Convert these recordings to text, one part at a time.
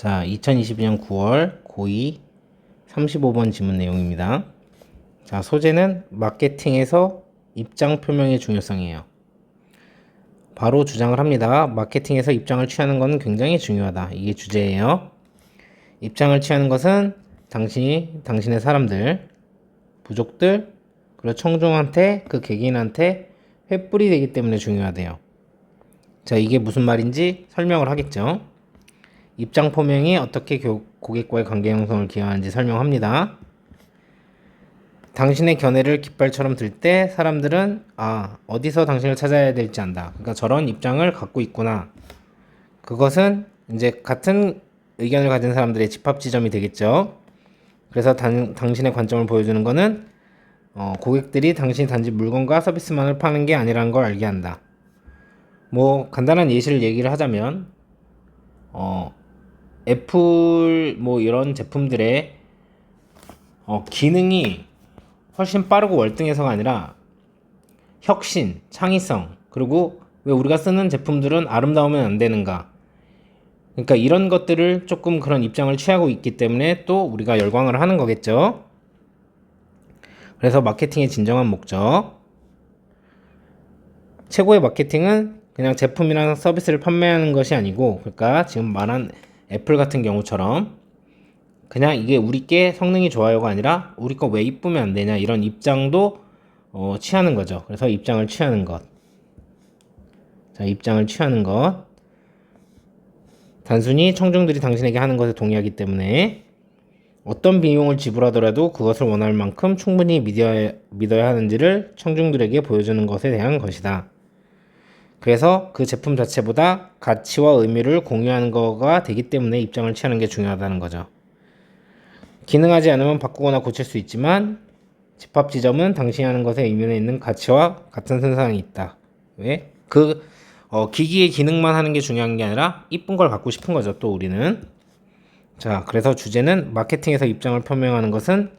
자, 2022년 9월 고2 35번 지문 내용입니다. 자, 소재는 마케팅에서 입장 표명의 중요성이에요. 바로 주장을 합니다. 마케팅에서 입장을 취하는 것은 굉장히 중요하다. 이게 주제예요. 입장을 취하는 것은 당신이, 당신의 사람들, 부족들, 그리고 청중한테, 그 개개인한테 횃불이 되기 때문에 중요하대요. 자, 이게 무슨 말인지 설명을 하겠죠. 입장 표명이 어떻게 교- 고객과의 관계 형성을 기여하는지 설명합니다. 당신의 견해를 깃발처럼 들 때 사람들은 아 어디서 당신을 찾아야 될지 안다. 그러니까 저런 입장을 갖고 있구나. 그것은 이제 같은 의견을 가진 사람들의 집합 지점이 되겠죠. 그래서 당, 당신의 관점을 보여주는 것은 어, 고객들이 당신이 단지 물건과 서비스만을 파는 게 아니라는 걸 알게 한다. 뭐 간단한 예시를 얘기를 하자면 어, 애플 뭐 이런 제품들의 어, 기능이 훨씬 빠르고 월등해서가 아니라 혁신, 창의성, 그리고 왜 우리가 쓰는 제품들은 아름다우면 안 되는가? 그러니까 이런 것들을 조금 그런 입장을 취하고 있기 때문에 또 우리가 열광을 하는 거겠죠. 그래서 마케팅의 진정한 목적. 최고의 마케팅은 그냥 제품이나 서비스를 판매하는 것이 아니고, 그러니까 지금 말한 애플 같은 경우처럼 그냥 이게 우리께 성능이 좋아요가 아니라 우리 거 왜 이쁘면 안 되냐 이런 입장도 어, 취하는 거죠. 그래서 입장을 취하는 것. 자, 입장을 취하는 것. 단순히 청중들이 당신에게 하는 것에 동의하기 때문에 어떤 비용을 지불하더라도 그것을 원할 만큼 충분히 믿어야, 믿어야 하는지를 청중들에게 보여주는 것에 대한 것이다. 그래서 그 제품 자체보다 가치와 의미를 공유하는 거가 되기 때문에 입장을 취하는 게 중요하다는 거죠. 기능하지 않으면 바꾸거나 고칠 수 있지만 집합 지점은 당신이 하는 것에 의미는 있는 가치와 같은 선상이 있다. 왜? 그 어, 기기의 기능만 하는 게 중요한 게 아니라 이쁜 걸 갖고 싶은 거죠. 또 우리는 자 그래서 주제는 마케팅에서 입장을 표명하는 것은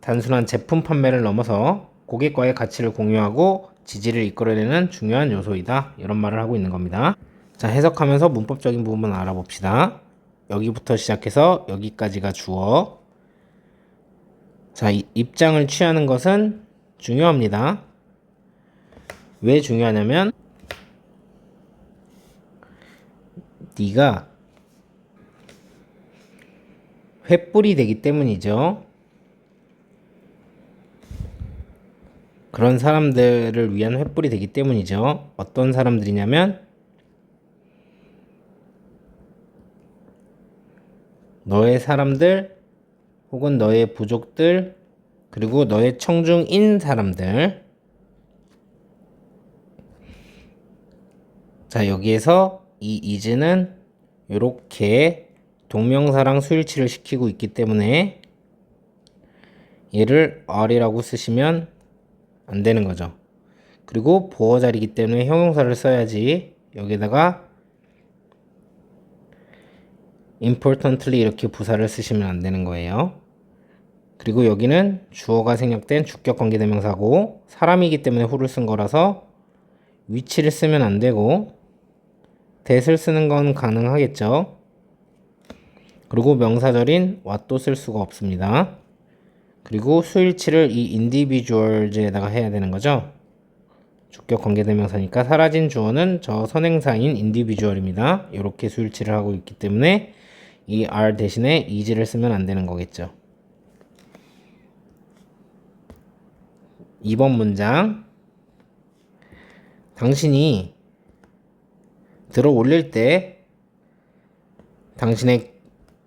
단순한 제품 판매를 넘어서 고객과의 가치를 공유하고 지지를 이끌어내는 중요한 요소이다. 이런 말을 하고 있는 겁니다. 자 해석하면서 문법적인 부분 알아봅시다. 여기부터 시작해서 여기까지가 주어. 자, 이- 입장을 취하는 것은 중요합니다. 왜 중요하냐면 네가 횃불이 되기 때문이죠. 그런 사람들을 위한 횃불이 되기 때문이죠. 어떤 사람들이냐면 너의 사람들 혹은 너의 부족들 그리고 너의 청중인 사람들 자 여기에서 이 이즈는 이렇게 동명사랑 수일치를 시키고 있기 때문에 얘를 are이라고 쓰시면 안 되는 거죠 그리고 보어 자리이기 때문에 형용사를 써야지 여기다가 importantly 이렇게 부사를 쓰시면 안 되는 거예요. 그리고 여기는 주어가 생략된 주격 관계대명사고 사람이기 때문에 who를 쓴 거라서 위치를 쓰면 안 되고 that을 쓰는 건 가능하겠죠. 그리고 명사절인 what도 쓸 수가 없습니다. 그리고 수일치를 이 individuals에다가 해야 되는 거죠. 주격 관계대명사니까 사라진 주어는 저 선행사인 individual입니다. 이렇게 수일치를 하고 있기 때문에 이 r 대신에 is를 쓰면 안 되는 거겠죠. 2번 문장 당신이 들어 올릴 때 당신의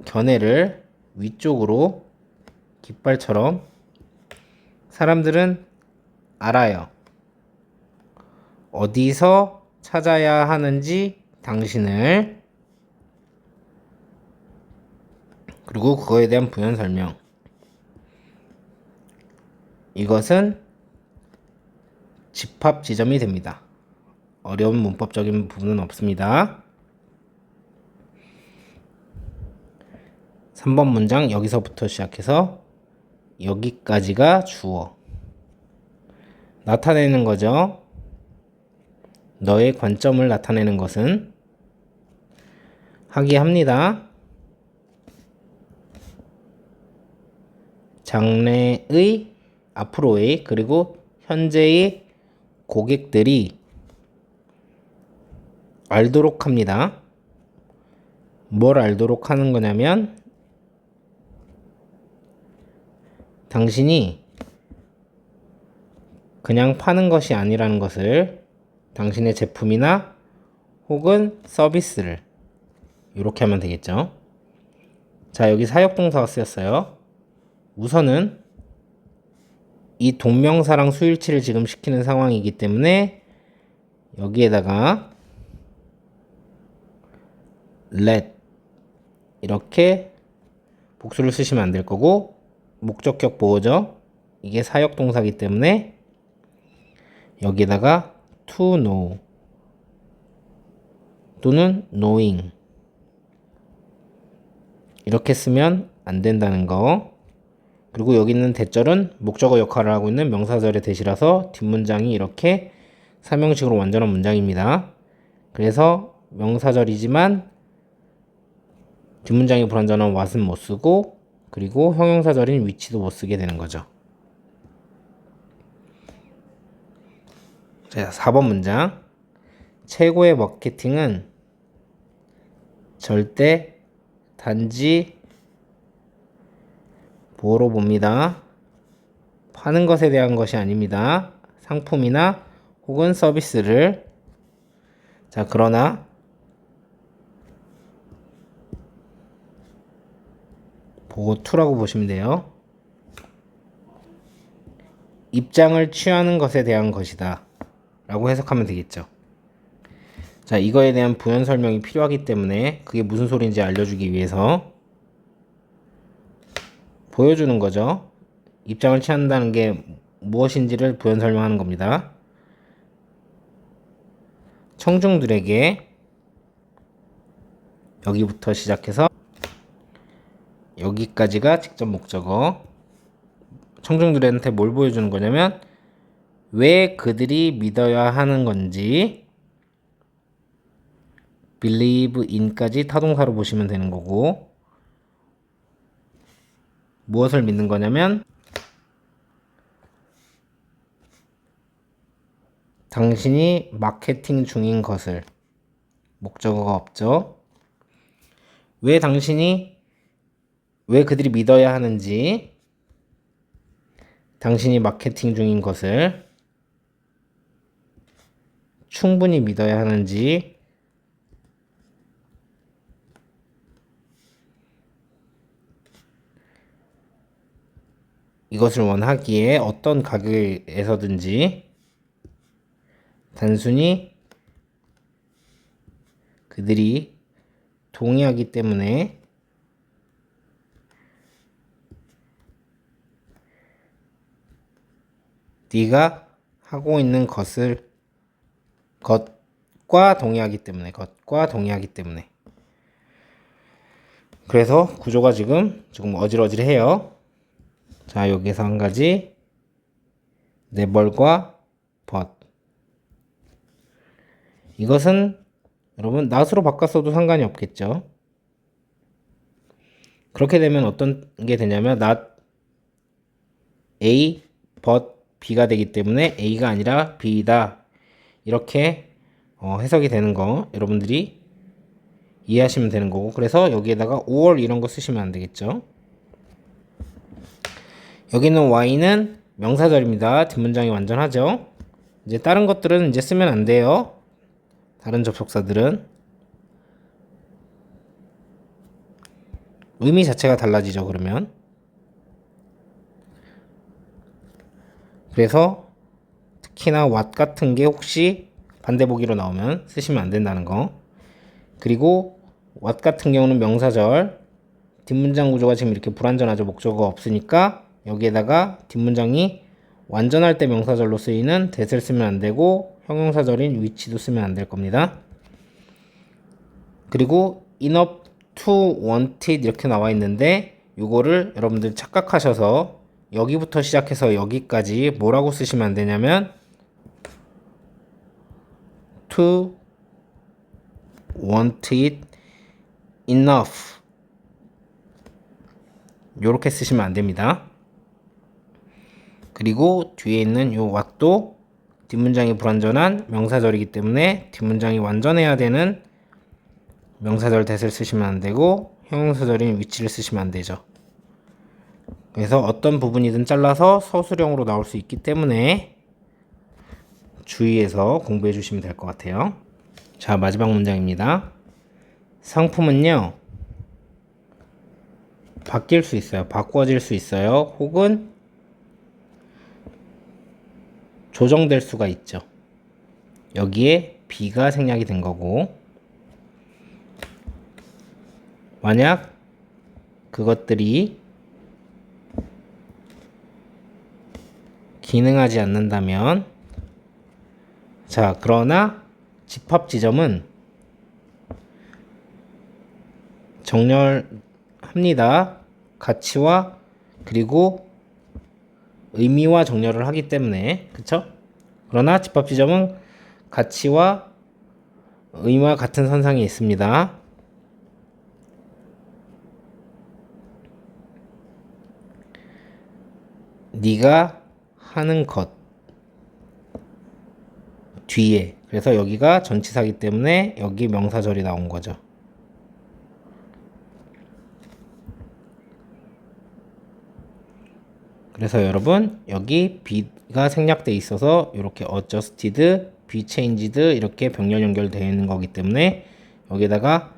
견해를 위쪽으로 깃발처럼 사람들은 알아요. 어디서 찾아야 하는지 당신을 그리고 그거에 대한 부연 설명. 이것은 집합 지점이 됩니다. 어려운 문법적인 부분은 없습니다. 3번 문장 여기서부터 시작해서 여기까지가 주어. 나타내는 거죠. 너의 관점을 나타내는 것은 하기합니다. 장래의 앞으로의 그리고 현재의 고객들이 알도록 합니다. 뭘 알도록 하는 거냐면 당신이 그냥 파는 것이 아니라는 것을 당신의 제품이나 혹은 서비스를 이렇게 하면 되겠죠. 자, 여기 사역동사가 쓰였어요. 우선은 이 동명사랑 수일치를 지금 시키는 상황이기 때문에 여기에다가 let 이렇게 복수를 쓰시면 안 될 거고 목적격 보호죠. 이게 사역 동사기 때문에 여기에다가 to know 또는 knowing 이렇게 쓰면 안 된다는 거. 그리고 여기 있는 대절은 목적어 역할을 하고 있는 명사절의 대시라서 뒷문장이 이렇게 삼형식으로 완전한 문장입니다. 그래서 명사절이지만 뒷문장이 불완전한 what은 못 쓰고 그리고 형용사절인 위치도 못 쓰게 되는 거죠. 자, 4번 문장. 최고의 마케팅은 절대 단지 뭐로 봅니다. 파는 것에 대한 것이 아닙니다. 상품이나 혹은 서비스를 자, 그러나 보고 2라고 보시면 돼요. 입장을 취하는 것에 대한 것이다. 라고 해석하면 되겠죠. 자, 이거에 대한 부연 설명이 필요하기 때문에 그게 무슨 소리인지 알려주기 위해서 보여주는 거죠. 입장을 취한다는 게 무엇인지를 부연 설명하는 겁니다. 청중들에게 여기부터 시작해서 여기까지가 직접 목적어. 청중들한테 뭘 보여주는 거냐면 왜 그들이 믿어야 하는 건지 believe in까지 타동사로 보시면 되는 거고 무엇을 믿는 거냐면 당신이 마케팅 중인 것을 목적어가 없죠. 왜 당신이 왜 그들이 믿어야 하는지 당신이 마케팅 중인 것을 충분히 믿어야 하는지 이것을 원하기에 어떤 가격에서든지 단순히 그들이 동의하기 때문에 네가 하고 있는 것을 것과 동의하기 때문에 것과 동의하기 때문에 그래서 구조가 지금 조금 어질어질해요. 자 여기서 한 가지 네벌과 but 이것은 여러분 not으로 바꿨어도 상관이 없겠죠. 그렇게 되면 어떤 게 되냐면 not A but B가 되기 때문에 A가 아니라 B다 이렇게 어, 해석이 되는 거 여러분들이 이해하시면 되는 거고 그래서 여기에다가 5월 이런 거 쓰시면 안 되겠죠. 여기 있는 Y는 명사절입니다. 뒷문장이 완전하죠. 이제 다른 것들은 이제 쓰면 안 돼요. 다른 접속사들은 의미 자체가 달라지죠. 그러면 그래서 특히나 what 같은 게 혹시 반대 보기로 나오면 쓰시면 안 된다는 거. 그리고 what 같은 경우는 명사절 뒷문장 구조가 지금 이렇게 불완전하죠. 목적어가 없으니까 여기에다가 뒷문장이 완전할 때 명사절로 쓰이는 that을 쓰면 안 되고 형용사절인 위치도 쓰면 안 될 겁니다. 그리고 enough to wanted 이렇게 나와 있는데 이거를 여러분들 착각하셔서 여기부터 시작해서 여기까지 뭐라고 쓰시면 안 되냐면 to want it enough 이렇게 쓰시면 안 됩니다. 그리고 뒤에 있는 요 what도 뒷문장이 불완전한 명사절이기 때문에 뒷문장이 완전해야 되는 명사절 대을 쓰시면 안 되고 형용사절인 위치를 쓰시면 안 되죠. 그래서 어떤 부분이든 잘라서 서술형으로 나올 수 있기 때문에 주의해서 공부해 주시면 될 것 같아요. 자, 마지막 문장입니다. 상품은요, 바뀔 수 있어요. 바꿔질 수 있어요. 혹은 조정될 수가 있죠. 여기에 B가 생략이 된 거고, 만약 그것들이 기능하지 않는다면, 자, 그러나 집합 지점은 정렬합니다. 가치와 그리고 의미와 정렬을 하기 때문에 그쵸? 그러나 집합 지점은 가치와 의미와 같은 선상에 있습니다. 네가 하는 것 뒤에 그래서 여기가 전치사기 때문에 여기 명사절이 나온 거죠. 그래서 여러분 여기 B가 생략돼 있어서 이렇게 adjusted, be changed 이렇게 병렬 연결되어 있는 거기 때문에 여기다가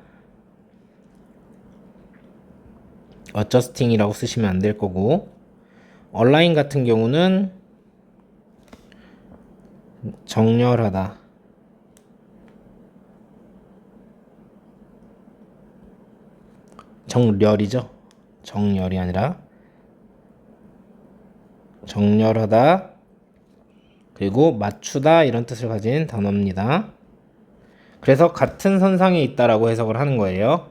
adjusting이라고 쓰시면 안 될 거고 온라인 같은 경우는 정렬하다 정렬이죠 정렬이 아니라 정렬하다 그리고 맞추다 이런 뜻을 가진 단어입니다. 그래서 같은 선상에 있다라고 해석을 하는 거예요.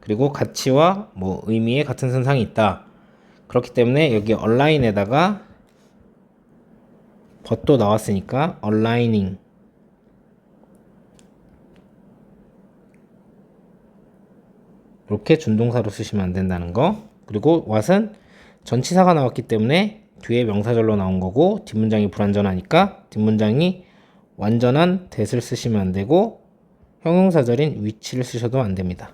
그리고 가치와 뭐 의미의 같은 선상이 있다. 그렇기 때문에 여기 얼라인에다가 벗도 나왔으니까 얼라이닝 이렇게 준동사로 쓰시면 안 된다는 거. 그리고 what은 전치사가 나왔기 때문에 뒤에 명사절로 나온 거고 뒷문장이 불완전하니까 뒷문장이 완전한 that을 쓰시면 안 되고 형용사절인 위치를 쓰셔도 안 됩니다.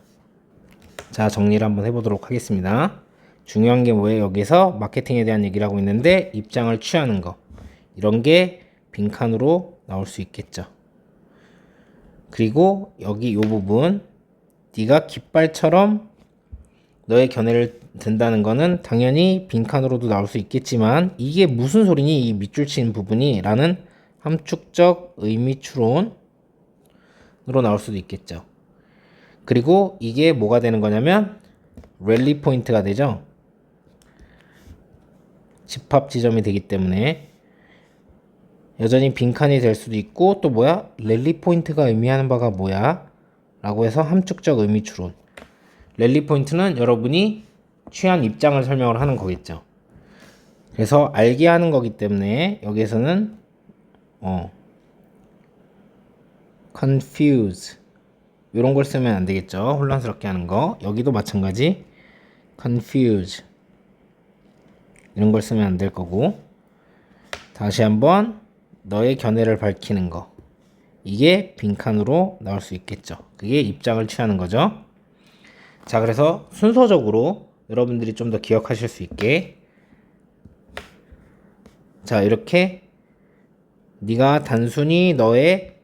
자 정리를 한번 해보도록 하겠습니다. 중요한 게 뭐예요? 여기서 마케팅에 대한 얘기를 하고 있는데 입장을 취하는 거 이런 게 빈칸으로 나올 수 있겠죠. 그리고 여기 이 부분 네가 깃발처럼 너의 견해를 든다는 거는 당연히 빈칸으로도 나올 수 있겠지만 이게 무슨 소리니 이 밑줄 치는 부분이 라는 함축적 의미 추론으로 나올 수도 있겠죠. 그리고 이게 뭐가 되는 거냐면 랠리 포인트가 되죠. 집합 지점이 되기 때문에 여전히 빈칸이 될 수도 있고 또 뭐야? 랠리 포인트가 의미하는 바가 뭐야? 라고 해서 함축적 의미 추론. 랠리 포인트는 여러분이 취한 입장을 설명을 하는 거겠죠. 그래서 알게 하는 거기 때문에 여기에서는 어 confuse. 이런 걸 쓰면 안 되겠죠. 혼란스럽게 하는 거. 여기도 마찬가지. confuse. 이런 걸 쓰면 안 될 거고. 다시 한번 너의 견해를 밝히는 거 이게 빈칸으로 나올 수 있겠죠. 그게 입장을 취하는 거죠. 자, 그래서 순서적으로 여러분들이 좀 더 기억하실 수 있게 자, 이렇게 네가 단순히 너의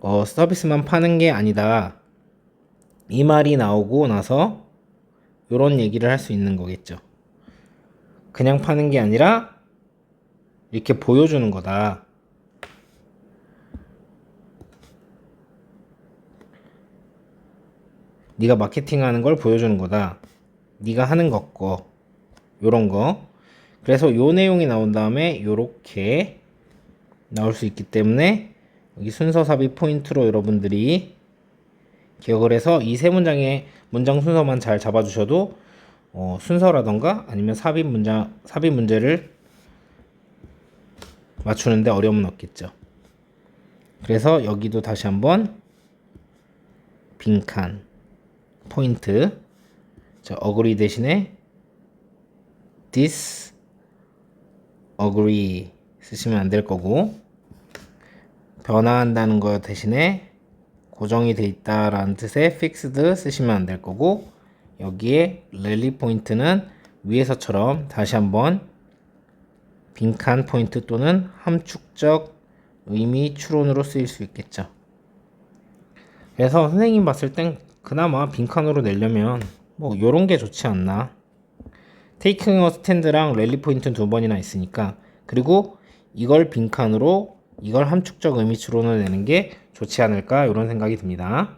어, 서비스만 파는 게 아니다. 이 말이 나오고 나서 이런 얘기를 할 수 있는 거겠죠. 그냥 파는 게 아니라 이렇게 보여주는 거다. 네가 마케팅하는 걸 보여주는 거다. 네가 하는 것 거 요런 거. 그래서 요 내용이 나온 다음에 요렇게 나올 수 있기 때문에 여기 순서 삽입 포인트로 여러분들이 기억을 해서 이 세 문장의 문장 순서만 잘 잡아주셔도 어, 순서라던가 아니면 삽입 문장 삽입 문제를 맞추는데 어려움은 없겠죠. 그래서 여기도 다시 한번 빈칸 포인트 자, agree 대신에 this agree 쓰시면 안 될 거고 변화한다는 거 대신에 고정이 돼 있다라는 뜻의 fixed 쓰시면 안 될 거고 여기에 랠리 포인트는 위에서처럼 다시 한번 빈칸 포인트 또는 함축적 의미 추론으로 쓰일 수 있겠죠. 그래서 선생님 봤을 땐 그나마 빈칸으로 내려면 뭐 요런 게 좋지 않나. 테이킹 어 스탠드랑 랠리 포인트는 두 번이나 있으니까 그리고 이걸 빈칸으로 이걸 함축적 의미 추론을 내는 게 좋지 않을까 이런 생각이 듭니다.